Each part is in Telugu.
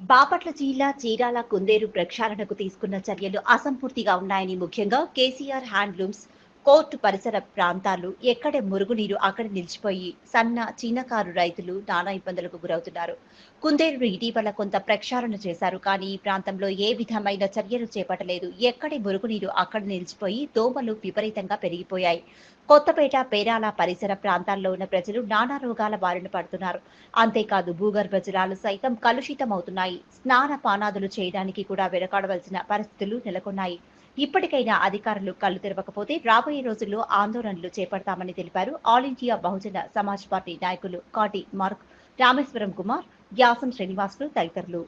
బాపట్ల జిల్లా చీరాల కుందేరు ప్రక్షాళనకు తీసుకున్న చర్యలు అసంపూర్తిగా ఉన్నాయని ముఖ్యంగా కేసీఆర్ హ్యాండ్లూమ్స్ కోర్టు పరిసర ప్రాంతాలు ఎక్కడ మురుగునీరు అక్కడ నిలిచిపోయి సన్న చిన్నకారు రైతులు నానా ఇబ్బందులకు గురవుతున్నారు. కుందేరు ఇటీవల కొంత ప్రక్షాళన చేశారు కానీ ఈ ప్రాంతంలో ఏ విధమైన చర్యలు చేపట్టలేదు. ఎక్కడి మురుగునీరు అక్కడ నిలిచిపోయి దోమలు విపరీతంగా పెరిగిపోయాయి. కొత్తపేట పేరాల పరిసర ప్రాంతాల్లో ఉన్న ప్రజలు నానా రోగాల బారిన పడుతున్నారు. అంతేకాదు భూగర్భ జలాలు సైతం కలుషితమవుతున్నాయి. స్నాన పానాదులు చేయడానికి కూడా వెనకాడవలసిన పరిస్థితులు నెలకొన్నాయి. ఇప్పటికైనా అధికారులు కళ్ళు తెరవకపోతే రాబోయే రోజుల్లో ఆందోళనలు చేపడతామని తెలిపారు. All India Bahujan Samaj party నాయకులు కాటి మార్క్ రామేశ్వరం కుమార్ యాసం శ్రీనివాసులు తదితరులు.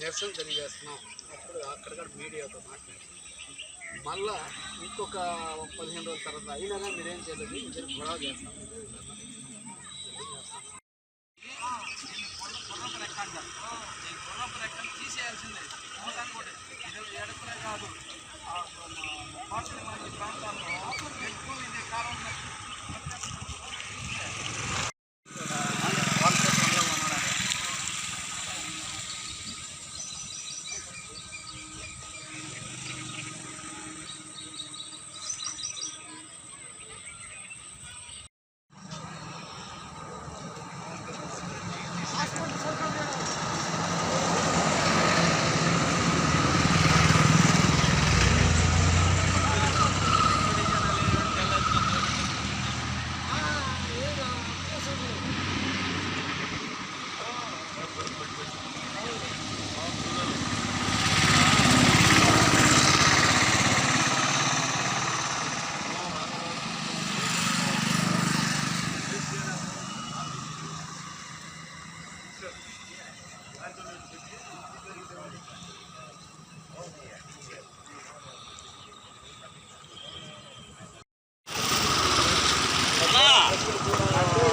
నిరసన తెలియజేస్తున్నాం. అప్పుడు అక్కడక్కడ మీడియాతో మాట్లాడి మళ్ళా ఇంకొక పదిహేను రోజుల తర్వాత అయినా మీరేం చేయలేదు ఇద్దరు గొడవ చేస్తాం. తీసేయాల్సిందే కాదు. మంచి ప్రాంతాల్లో ఎక్కువ ఇదే కాలం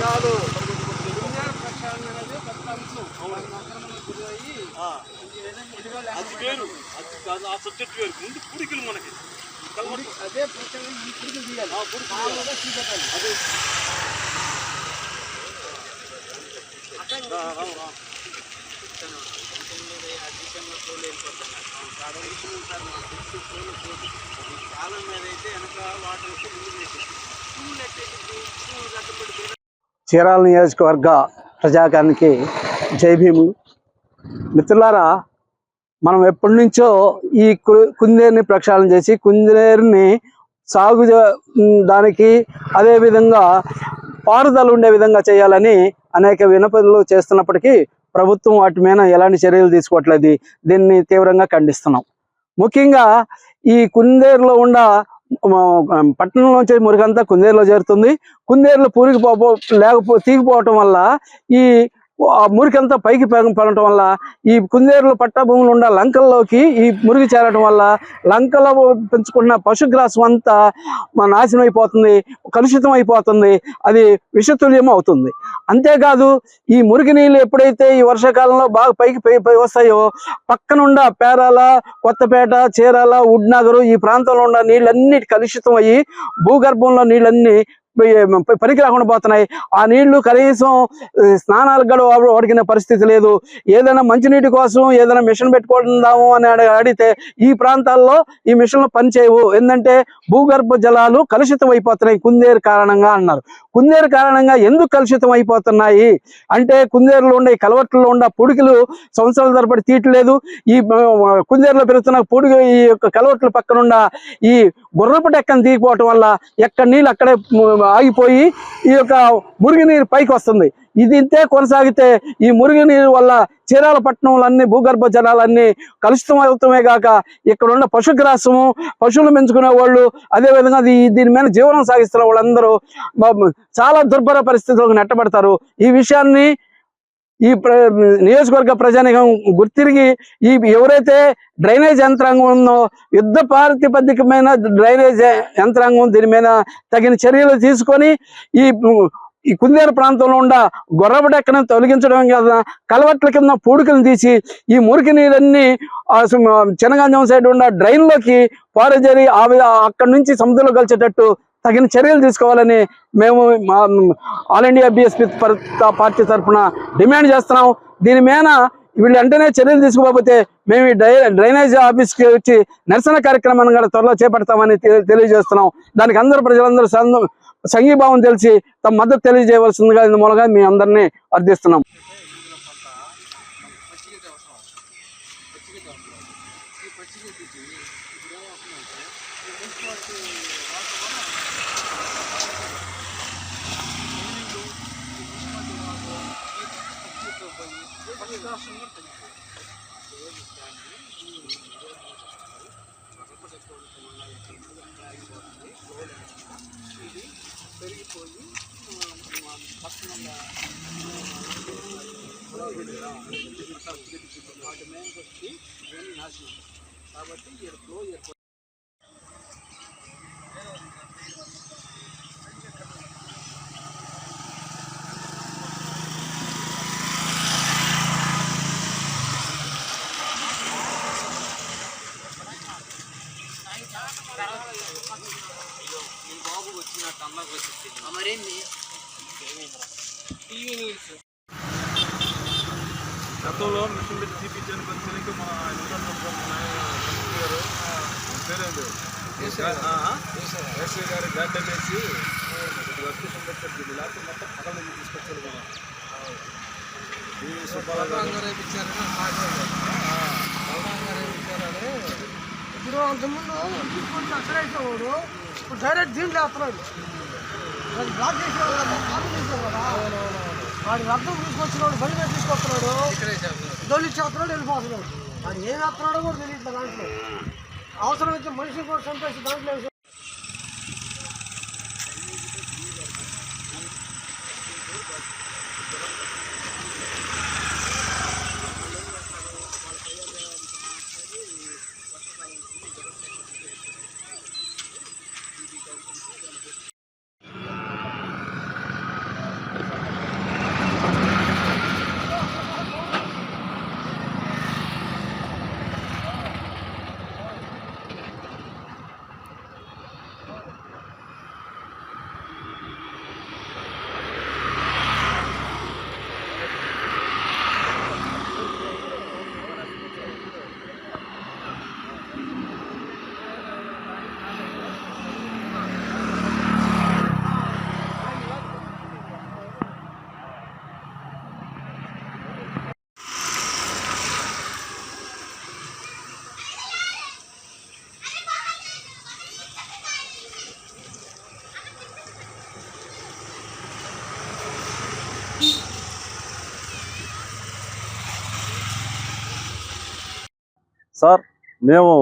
కాదు విజ్ఞాన ప్రక్షాళన అనేది పెద్ద అంశం వాళ్ళని అక్రమంగా గురయ్యి ఇటీవల అది వేరు అది కాదు ఆ సబ్జెక్ట్ వేరు ముందు పూడికలు మనకి పుడి- అదే ప్రక్షాళన ఈ పురుగులు తీయాలి ఆ పుడికి మామూలుగా చూపెట్టాలి అదే రా, రా, రా. కాలం మీద అయితే వెనక వాటర్ చీరాల నియోజకవర్గ ప్రజాకానికి జై భీము. మిత్రులారా మనం ఎప్పటి నుంచో ఈ కు- కుందేరుని ప్రక్షాళన చేసి కుందేరుని సాగు దానికి అదేవిధంగా పారుదల ఉండే విధంగా చేయాలని అనేక వినపదలు చేస్తున్నప్పటికీ ప్రభుత్వం వాటి మీద ఎలాంటి చర్యలు తీసుకోవట్లేదు. దీన్ని తీవ్రంగా ఖండిస్తున్నాం. ముఖ్యంగా ఈ కుందేరులో ఉన్న పట్టణంలోంచి మురికంతా కుందేరులో చేరుతుంది. కుందేరులో పూరికి పో లేకపో తీగిపోవటం వల్ల ఈ ఆ మురికంతా పైకి పెరగ- పెరగటం వల్ల ఈ కుందేరులు పట్టభూములు ఉన్న లంకల్లోకి ఈ మురికి చేరడం వల్ల లంకలో పెంచుకున్న పశుగ్రాసం అంతా మన నాశనం అయిపోతుంది కలుషితం అయిపోతుంది అది విషతుల్యం అవుతుంది. అంతేకాదు ఈ మురికి నీళ్ళు ఎప్పుడైతే ఈ వర్షాకాలంలో బాగా పైకి పై పై వస్తాయో పక్కనుండ పేరాల కొత్తపేట చీరాల ఉడ్నగరు ఈ ప్రాంతంలో ఉన్న నీళ్ళన్నీ కలుషితం అయ్యి భూగర్భంలో నీళ్ళన్నీ పనికి రాకుండా పోతున్నాయి. ఆ నీళ్ళు కనీసం స్నానాలు స్నానాలకు కూడా వాడు- పరిస్థితి లేదు. ఏదైనా మంచినీటి కోసం ఏదైనా మిషన్ పెట్టుకుందాము అని అడిగితే ఈ ప్రాంతాల్లో ఈ మిషన్లు పనిచేయవు. ఏంటంటే భూగర్భ జలాలు కలుషితం అయిపోతున్నాయి కుందేరు కారణంగా అన్నారు. కుందేరు కారణంగా ఎందుకు కలుషితం అయిపోతున్నాయి? అంటే కుందేరులో ఉండే ఈ కలవట్లో ఉండే పుడికలు సంవత్సరాల తరబడి తీయట్లేదు. ఈ కుందేరులో పెరుగుతున్న పొడుగు ఈ యొక్క కలవట్ల పక్కనున్న ఈ గుర్రపు డెక్కను తీయకపోవటం వల్ల ఎక్కడ నీళ్ళు అక్కడే ఆగిపోయి ఈ యొక్క మురిగి నీరు పైకి వస్తుంది. ఇది ఇంతే కొనసాగితే ఈ మురిగి నీరు వల్ల చీరాల పట్టణంలన్నీ భూగర్భ జలాలన్నీ కలుషితం అవుతామే కాక ఇక్కడ ఉన్న పశుగ్రాసము పశువులు పెంచుకునే వాళ్ళు అదే విధంగా దీని మీద జీవనం సాగిస్తున్న వాళ్ళందరూ చాలా దుర్భర పరిస్థితులకు నెట్టబడతారు. ఈ విషయాన్ని ఈ ప్ర నియోజకవర్గ ప్రజానికం గుర్తిరిగి ఈ ఎవరైతే డ్రైనేజ్ యంత్రాంగం ఉందో యుద్ధ ప్రాతిపదికమైన డ్రైనేజ్ యంత్రాంగం దీని మీద తగిన చర్యలు తీసుకొని ఈ ఈ కుందేరు ప్రాంతంలో ఉన్న గొర్రబడెక్కను తొలగించడం కదా కలవట్ల కింద పూడుకలు తీసి ఈ మురికి నీళ్ళన్నీ ఆ సు- చెనగంజం సైడ్ ఉన్న డ్రైన్లోకి పారజరి అక్కడి నుంచి సముద్రంలో కలిసేటట్టు తగిన చర్యలు తీసుకోవాలని మేము మా ఆల్ ఇండియా బీఎస్పీ పార్టీ తరఫున డిమాండ్ చేస్తున్నాం దీని మీద వీళ్ళు వెంటనే చర్యలు తీసుకోకపోతే మేము ఈ డ్రై డ్రైనేజ్ ఆఫీస్కి వచ్చి నిరసన కార్యక్రమాన్ని కూడా త్వరలో చేపడతామని తెలియజేస్తున్నాం దానికి అందరూ ప్రజలందరూ సంద- సంఘీభావం తెలిసి తమ మద్దతు తెలియజేయవలసిందిగా ఇందు మూలంగా మీ అందరినీ అర్థిస్తున్నాం ఇప్పుడు ఏమవుతుందంటే ఈ మున్సిపాలిటీ వాటర్ వల్ల బిల్డింగ్లు, ఈ మున్సిపాలిటీ వాటర్ ఈ పచ్చిగడ్డితో పోయి పచ్చి కాస్తం కూడా తగ్గిపోయింది రోజు దాన్ని ఈ రోజు రబ్బర్ ఎక్కువ ఉండటం వల్ల ఇక్కడ మీద అక్కడ ఆగిపోతుంది ఫ్లో లేకుండా ఇది పెరిగిపోయి పక్కన వాటి మేము వచ్చి ఇవన్నీ నాశనం కాబట్టి ఈ ఫ్లో న్యూస్ గతంలో మిషన్ పెట్టి తీపించాను పరిస్థితికి మన ఆయన ఉన్నారు కదా, మన ఆయన గారు పేరేంటి ఎస్ఐ గారి గడ్డ వేసి వర్కిషన్ పెట్టారు లేకపోతే మొత్తం పక్కన తీసుకొచ్చారు మనం ఈ సుబ్బారావు గారు ఇప్పుడు అంతకుముందు తీసుకొచ్చి అక్కడ వేసేవాడు ఇప్పుడు డైరెక్ట్ దీంట్లో వేస్తున్నాడు బ్లాక్ చేసేవాడు కదా వాడి అర్థం తీసుకొచ్చినాడు మీద తీసుకొస్తున్నాడు దొల్లి చేస్తున్నాడు వెళ్ళిపోతున్నాడు వాడు ఏం వేస్తున్నాడో కూడా తెలియట్లేదు దాంట్లో. అవసరమైతే మనిషిని కూడా చంపేసి దాంట్లో సార్ మేము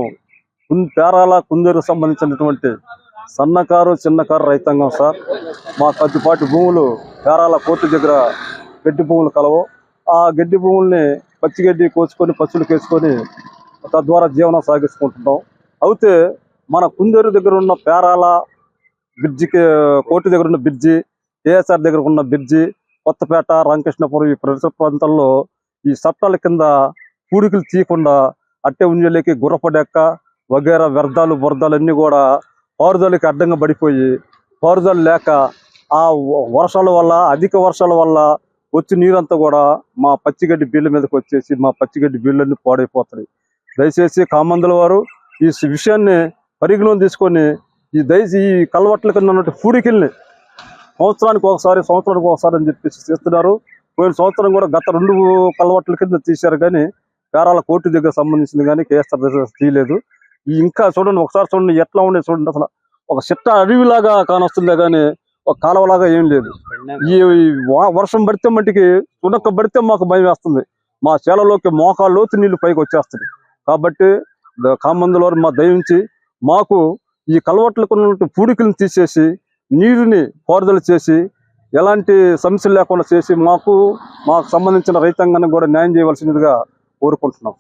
కుం పేరాల కుందేరుకు సంబంధించినటువంటి సన్నకారు చిన్నకారు రైతాంగం సార్. మా కొద్దిపాటి భూములు పేరాల కోర్టు దగ్గర గడ్డి భూములు కలవు. ఆ గడ్డి భూముల్ని పచ్చిగడ్డి కోసుకొని పశువులు కేసుకొని తద్వారా జీవనం సాగించుకుంటున్నాం అయితే మన కుందేరు దగ్గర ఉన్న పేరాల బ్రిడ్జికి కోర్టు దగ్గర ఉన్న బ్రిడ్జి ఏఎస్ఆర్ దగ్గర ఉన్న బ్రిడ్జి కొత్తపేట రామకృష్ణపురం ఈ పరిసర ప్రాంతాల్లో ఈ చట్టాల కింద పూడికలు తీయకుండా అట్టే ఉంజలేకి గుర్రపడెక్క వగేరా వ్యర్థాలు బురదాలు కూడా పారుదలకి అడ్డంగా పడిపోయి పారుదల లేక ఆ వర్షాల వల్ల అధిక వర్షాల వల్ల వచ్చి నీరంతా కూడా మా పచ్చిగడ్డి బీళ్ళ మీదకి వచ్చేసి మా పచ్చిగడ్డి బీళ్ళన్నీ పాడైపోతాయి. దయచేసి కామందుల వారు ఈ విషయాన్ని పరిగణలోకి తీసుకొని ఈ దయచి ఈ కలవట్ల కింద ఉన్నటువంటి పూడికిల్ని సంవత్సరానికి ఒకసారి సంవత్సరానికి ఒకసారి అని చెప్పేసి చేస్తున్నారు. పోయిన సంవత్సరం కూడా గత రెండు కలవట్ల కింద తీశారు కానీ పేరాల కోర్టు దగ్గర సంబంధించింది కానీ కేఎస్ఆర్ దగ్గర తీయలేదు. ఇంకా చూడండి ఒకసారి చూడండి ఎట్లా ఉండే చూడండి అసలు. ఒక చిట్ట అడవిలాగా కానొస్తుందే కానీ ఒక కాలువలాగా ఏం లేదు. ఈ వర్షం పడితే మట్టికి తునక్క పడితే మాకు భయం వేస్తుంది. మా చేలలోకి మోకాళ్ళ లోతు నీళ్ళు పైకి వచ్చేస్తుంది కాబట్టి కామందులో మా దయించి మాకు ఈ కలవట్లకు ఉన్నటువంటి పూడికలను తీసేసి నీరుని పారుదల చేసి ఎలాంటి సమస్యలు లేకుండా చేసి మాకు మాకు సంబంధించిన రైతాంగాన్ని కూడా న్యాయం చేయవలసినదిగా కోరుకుంటున్నాం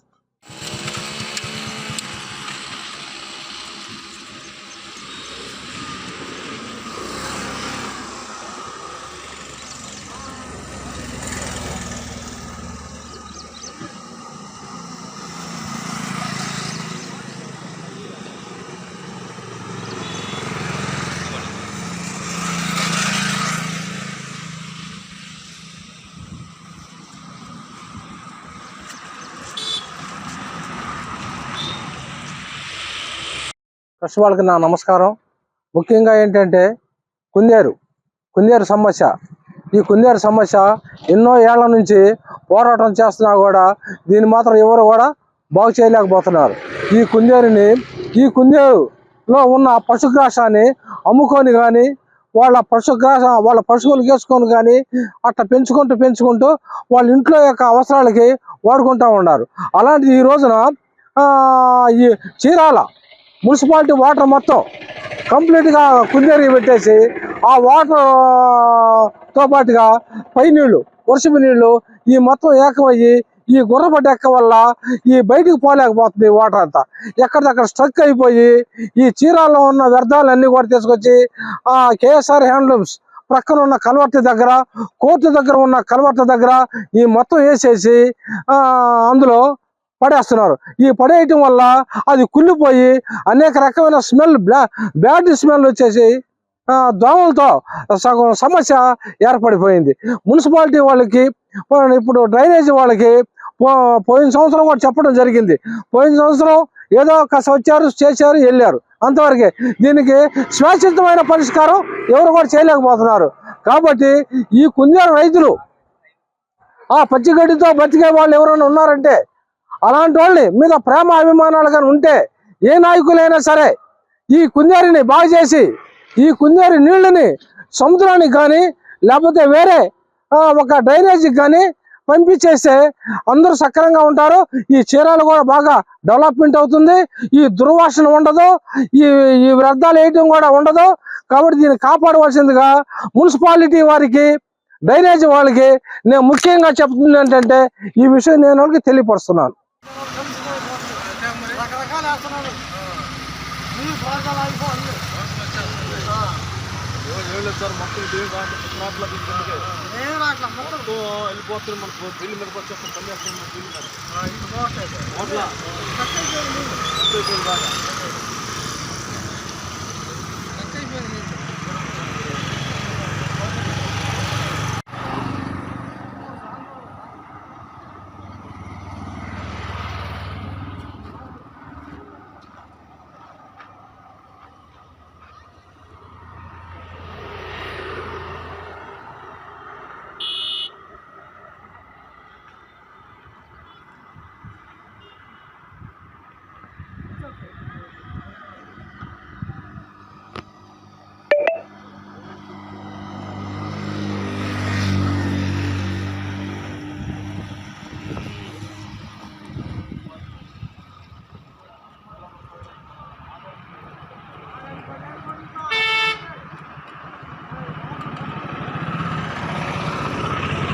ఫస్ట్ వాళ్ళకి నా నమస్కారం. ముఖ్యంగా ఏంటంటే కుందేరు కుందేరు సమస్య. ఈ కుందేరు సమస్య ఎన్నో ఏళ్ళ నుంచి పోరాటం చేస్తున్నా కూడా దీన్ని మాత్రం ఎవరు కూడా బాగు చేయలేకపోతున్నారు. ఈ కుందేరుని ఈ కుందేరులో ఉన్న పశుగ్రాసాన్ని అమ్ముకొని కానీ వాళ్ళ పశుగ్రాస వాళ్ళ పశువులు వేసుకొని కానీ అట్లా పెంచుకుంటూ పెంచుకుంటూ వాళ్ళ ఇంట్లో యొక్క అవసరాలకి వాడుకుంటూ ఉన్నారు. అలాంటిది ఈ రోజున ఈ చీరాల మున్సిపాలిటీ వాటర్ మొత్తం కంప్లీట్గా కుందేరికి పెట్టేసి ఆ వాటర్తో పాటుగా పై నీళ్ళు వర్షపు నీళ్ళు ఈ మొత్తం ఏకమయ్యి ఈ గుర్రపడ్డ ఎక్క వల్ల ఈ బయటికి పోలేకపోతుంది వాటర్ అంతా. ఎక్కడిదక్కడ స్ట్రక్ అయిపోయి ఈ చీరాల్లో ఉన్న వ్యర్థాలన్నీ కూడా తీసుకొచ్చి ఆ కేఎస్ఆర్ హ్యాండ్లూమ్స్ ప్రక్కన ఉన్న కలవర్తి దగ్గర కోర్టు దగ్గర ఉన్న కలవర్తి దగ్గర ఈ మొత్తం వేసేసి అందులో పడేస్తున్నారు. ఈ పడేయటం వల్ల అది కుళ్ళిపోయి అనేక రకమైన స్మెల్ బ్యాడ్ స్మెల్ వచ్చేసి దోమలతో సగం సమస్య ఏర్పడిపోయింది. మున్సిపాలిటీ వాళ్ళకి ఇప్పుడు డ్రైనేజీ వాళ్ళకి పోయిన సంవత్సరం కూడా చెప్పడం జరిగింది. పోయిన సంవత్సరం ఏదో కాస్త వచ్చారు చేశారు వెళ్ళారు. అంతవరకే. దీనికి శాశ్వతమైన పరిష్కారం ఎవరు కూడా చేయలేకపోతున్నారు. కాబట్టి ఈ కుందేరు రైతులు ఆ పచ్చిగడ్డితో బతికే వాళ్ళు ఎవరైనా ఉన్నారంటే అలాంటి వాళ్ళని మీద ప్రేమ అభిమానాలు కానీ ఉంటే ఏ నాయకులైనా సరే ఈ కుందేరిని బాగు చేసి ఈ కుందేరి నీళ్ళని సముద్రానికి కానీ లేకపోతే వేరే ఒక డ్రైనేజీకి కానీ పంపించేస్తే అందరూ సక్రంగా ఉంటారు. ఈ చీరాలు కూడా బాగా డెవలప్మెంట్ అవుతుంది. ఈ దుర్వాసన ఉండదు. ఈ ఈ వ్యర్థాలు వేయటం కూడా ఉండదు. కాబట్టి దీన్ని కాపాడవలసిందిగా మున్సిపాలిటీ వారికి డ్రైనేజీ వాళ్ళకి నేను ముఖ్యంగా చెప్తుంది ఏంటంటే ఈ విషయం నేను వాళ్ళకి తెలియపరుస్తున్నాను. రకరకాలు వేస్తున్నారు. నీళ్ళు సార్ మొత్తం రావట్లేదు ఏం రావట్లేదు మొత్తం వెళ్ళిపోతుంది మనకు బిల్లు మీద వచ్చేస్తాం పని చేస్తాం బిల్లు మీద ఓట్లా